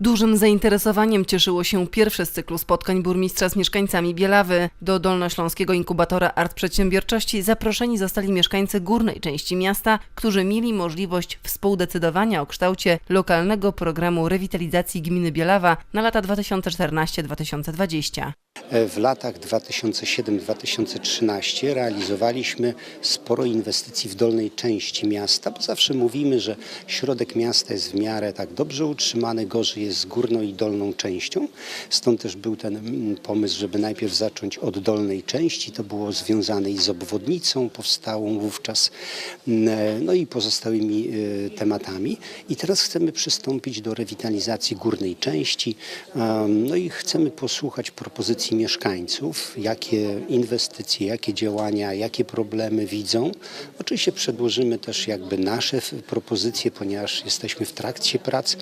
Dużym zainteresowaniem cieszyło się pierwsze z cyklu spotkań burmistrza z mieszkańcami Bielawy. Do Dolnośląskiego Inkubatora Art Przedsiębiorczości zaproszeni zostali mieszkańcy górnej części miasta, którzy mieli możliwość współdecydowania o kształcie lokalnego programu rewitalizacji gminy Bielawa na lata 2014-2020. W latach 2007-2013 realizowaliśmy sporo inwestycji w dolnej części miasta, bo zawsze mówimy, że środek miasta jest w miarę tak dobrze utrzymany, gorzej jest z górną i dolną częścią. Stąd też był ten mm, pomysł, żeby najpierw zacząć od dolnej części. To było związane i z obwodnicą powstałą wówczas, mm, no i pozostałymi y, tematami. I teraz chcemy przystąpić do rewitalizacji górnej części. No i chcemy posłuchać propozycji mieszkańców, jakie inwestycje, jakie działania, jakie problemy widzą. Oczywiście przedłożymy też jakby nasze propozycje, ponieważ jesteśmy w trakcie prac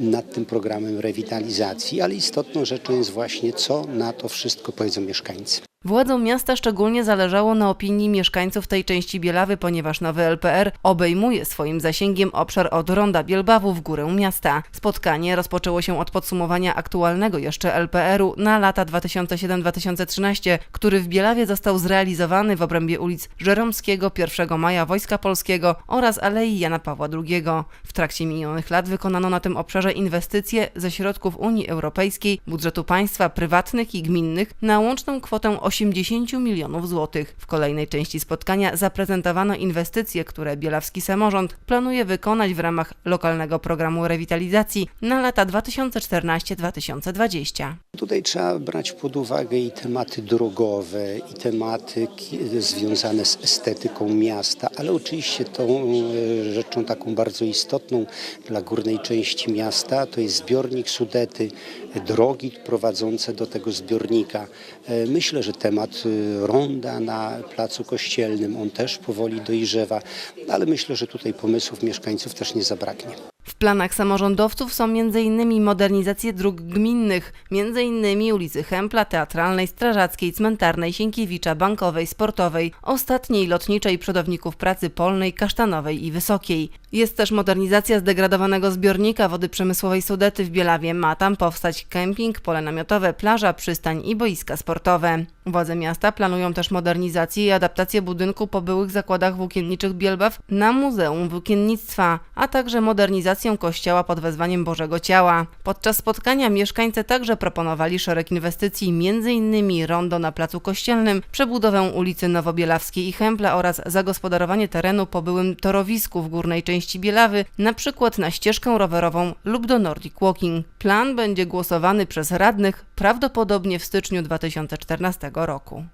nad tym programem rewitalizacji, ale istotną rzeczą jest właśnie, co na to wszystko powiedzą mieszkańcy. Władzom miasta szczególnie zależało na opinii mieszkańców tej części Bielawy, ponieważ nowy LPR obejmuje swoim zasięgiem obszar od Ronda Bielbawu w górę miasta. Spotkanie rozpoczęło się od podsumowania aktualnego jeszcze LPR-u na lata 2007-2013, który w Bielawie został zrealizowany w obrębie ulic Żeromskiego, 1 Maja Wojska Polskiego oraz Alei Jana Pawła II. W trakcie minionych lat wykonano na tym obszarze inwestycje ze środków Unii Europejskiej, budżetu państwa, prywatnych i gminnych na łączną kwotę 80 milionów złotych. W kolejnej części spotkania zaprezentowano inwestycje, które bielawski samorząd planuje wykonać w ramach lokalnego programu rewitalizacji na lata 2014-2020. Tutaj trzeba brać pod uwagę i tematy drogowe, i tematy związane z estetyką miasta, ale oczywiście tą e, rzeczą taką bardzo istotną dla górnej części miasta to jest zbiornik Sudety, drogi prowadzące do tego zbiornika. E, Myślę, że temat e, ronda na Placu Kościelnym, on też powoli dojrzewa, ale myślę, że tutaj pomysłów mieszkańców też nie zabraknie. Planach samorządowców są m.in. modernizacje dróg gminnych, m.in. ulicy Hempla, Teatralnej, Strażackiej, Cmentarnej, Sienkiewicza, Bankowej, Sportowej, Ostatniej, Lotniczej, Przodowników Pracy Polnej, Kasztanowej i Wysokiej. Jest też modernizacja zdegradowanego zbiornika wody przemysłowej Sudety w Bielawie. Ma tam powstać kemping, pole namiotowe, plaża, przystań i boiska sportowe. Władze miasta planują też modernizację i adaptację budynku po byłych zakładach włókienniczych Bielbaw na Muzeum Włókiennictwa, a także modernizację kościoła pod wezwaniem Bożego Ciała. Podczas spotkania mieszkańcy także proponowali szereg inwestycji, m.in. rondo na Placu Kościelnym, przebudowę ulicy Nowobielawskiej i Hempla oraz zagospodarowanie terenu po byłym torowisku w górnej części Bielawy, na przykład na ścieżkę rowerową lub do Nordic Walking. Plan będzie głosowany przez radnych prawdopodobnie w styczniu 2014 roku.